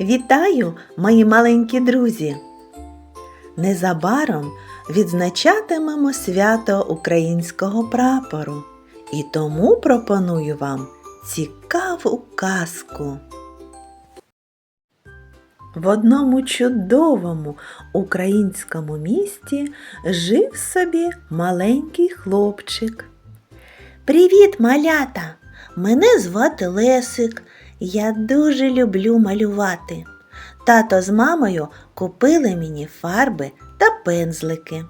Вітаю, мої маленькі друзі! Незабаром відзначатимемо свято українського прапору і тому пропоную вам цікаву казку. В одному чудовому українському місті жив собі маленький хлопчик. Привіт, малята! Мене звати Лесик. Я дуже люблю малювати. Тато з мамою купили мені фарби та пензлики.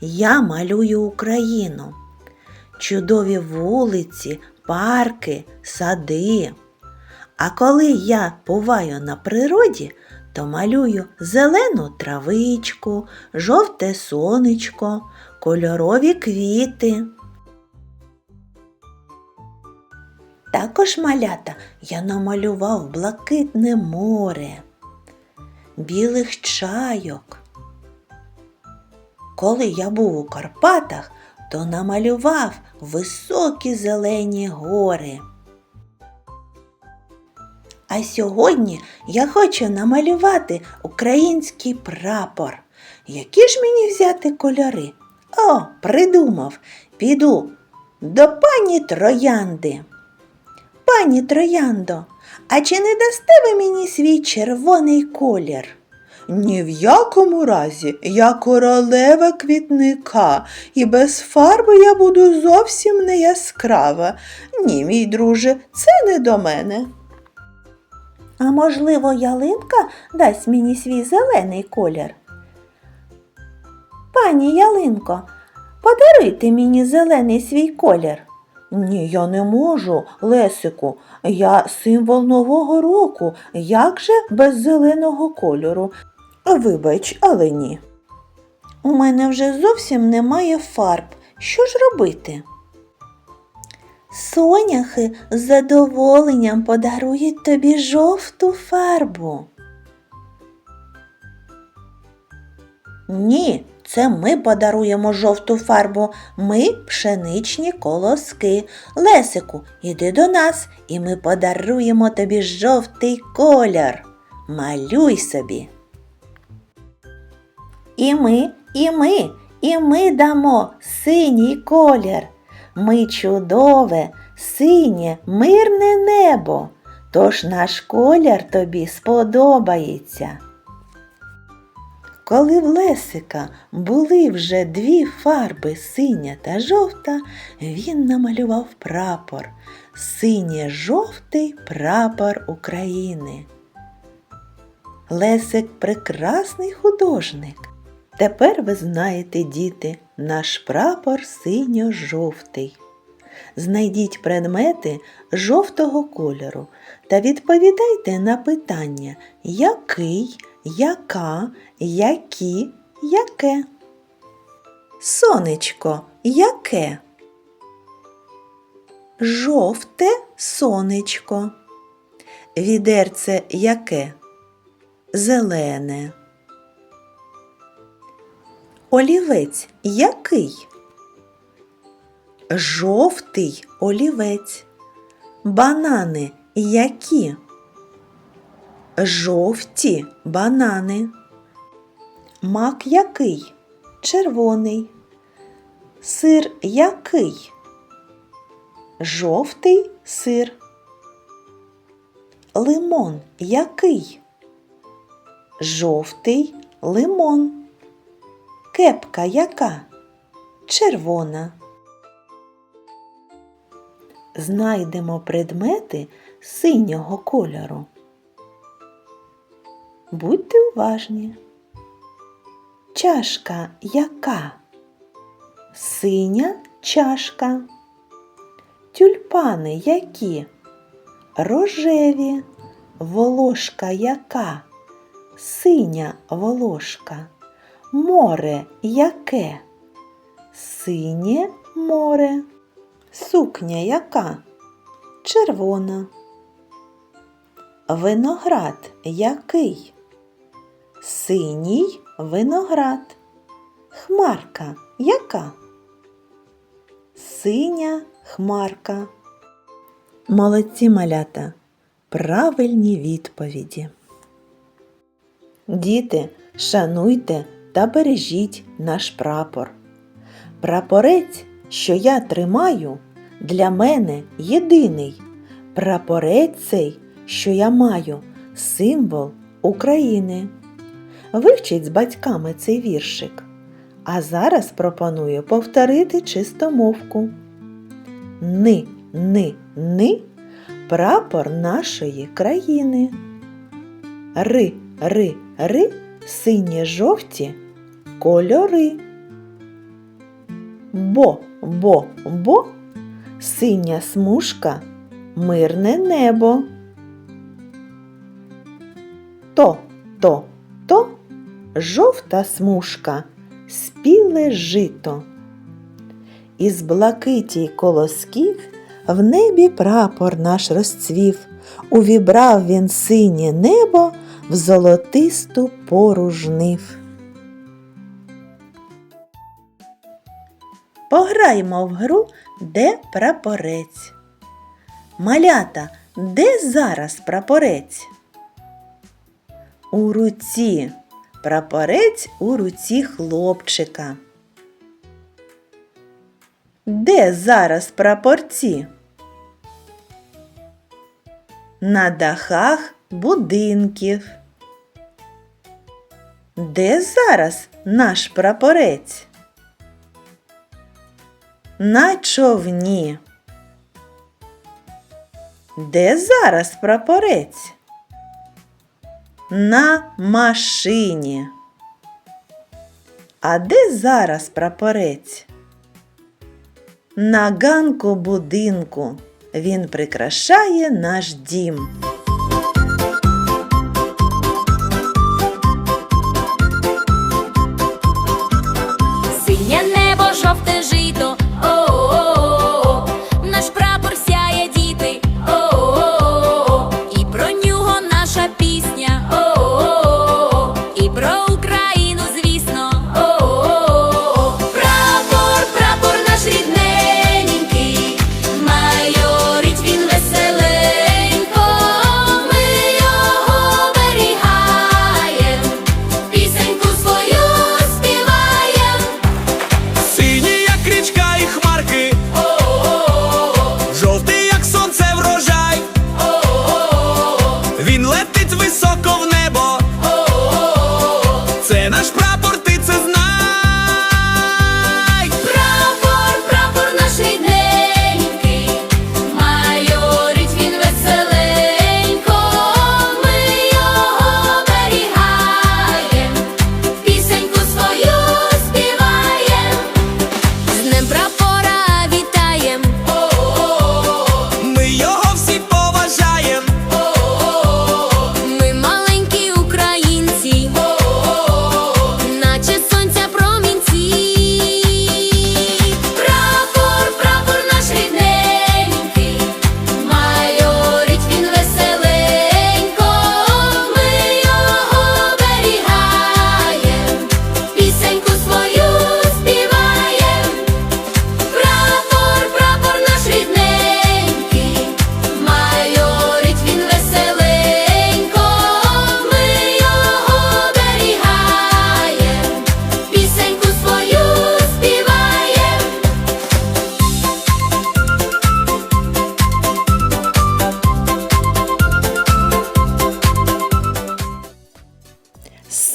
Я малюю Україну. Чудові вулиці, парки, сади. А коли я буваю на природі, то малюю зелену травичку, жовте сонечко, кольорові квіти. Також малята я намалював блакитне море, білих чайок. Коли я був у Карпатах, то намалював високі зелені гори. А сьогодні я хочу намалювати український прапор. Які ж мені взяти кольори? О, придумав, піду до пані Троянди. Пані Трояндо, а чи не дасте ви мені свій червоний колір? Ні в якому разі я королева квітника, і без фарби я буду зовсім не яскрава. Ні, мій друже, це не до мене. А можливо, ялинка дасть мені свій зелений колір? Пані ялинко, подаруйте мені зелений свій колір. Ні, я не можу, Лесику. Я символ Нового року. Як же без зеленого кольору? Вибач, але ні. У мене вже зовсім немає фарб. Що ж робити? Соняхи з задоволенням подарують тобі жовту фарбу. Ні, це ми подаруємо жовту фарбу. Ми пшеничні колоски. Лесику, іди до нас, і ми подаруємо тобі жовтий колір. Малюй собі. І ми, і ми, і ми дамо синій колір. Ми чудове, синє, мирне небо. Тож наш колір тобі сподобається. Коли в Лесика були вже дві фарби синя та жовта, він намалював прапор, синє-жовтий прапор України. Лесик прекрасний художник. Тепер ви знаєте, діти, наш прапор синьо-жовтий. Знайдіть предмети жовтого кольору та відповідайте на питання, який, яка, які, яке. Сонечко, яке? Жовте сонечко. Відерце яке? Зелене. Олівець який? Жовтий олівець. Банани які? Жовті банани. Мак який? Червоний. Сир який? Жовтий сир. Лимон який? Жовтий лимон. Кепка яка? Червона. Знайдемо предмети синього кольору. Будьте уважні. Чашка яка? Синя чашка. Тюльпани які? Рожеві. Волошка яка? Синя волошка. Море яке? Синє море. Сукня яка? Червона. Виноград який? Синій виноград. Хмарка яка? Синя хмарка. Молодці малята. Правильні відповіді. Діти, шануйте та бережіть наш прапор. Прапорець, що я тримаю, для мене єдиний. Прапорець цей, що я маю, символ України. Вивчіть з батьками цей віршик. А зараз пропоную повторити чистомовку. Ни, ни, ни прапор нашої країни. Ри, ри, ри, сині жовті кольори. Бо, бо, бо, синя смужка, мирне небо. То, то, жовта смужка, спіле жито. Із блакиті колосків в небі прапор наш розцвів, увібрав він синє небо в золотисту пору жнив. Пограємо в гру Де прапорець. Малята, де зараз прапорець? У руці. Прапорець у руці хлопчика. Де зараз прапорці? На дахах будинків. Де зараз наш прапорець? На човні. Де зараз прапорець? На машині. А де зараз прапорець? На ганку будинку він прикрашає наш дім. Це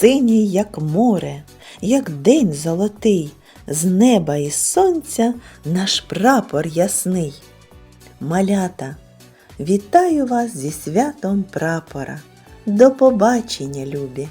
Синій, як море, як день золотий, з неба і сонця наш прапор ясний. Малята, вітаю вас зі святом прапора. До побачення, любі!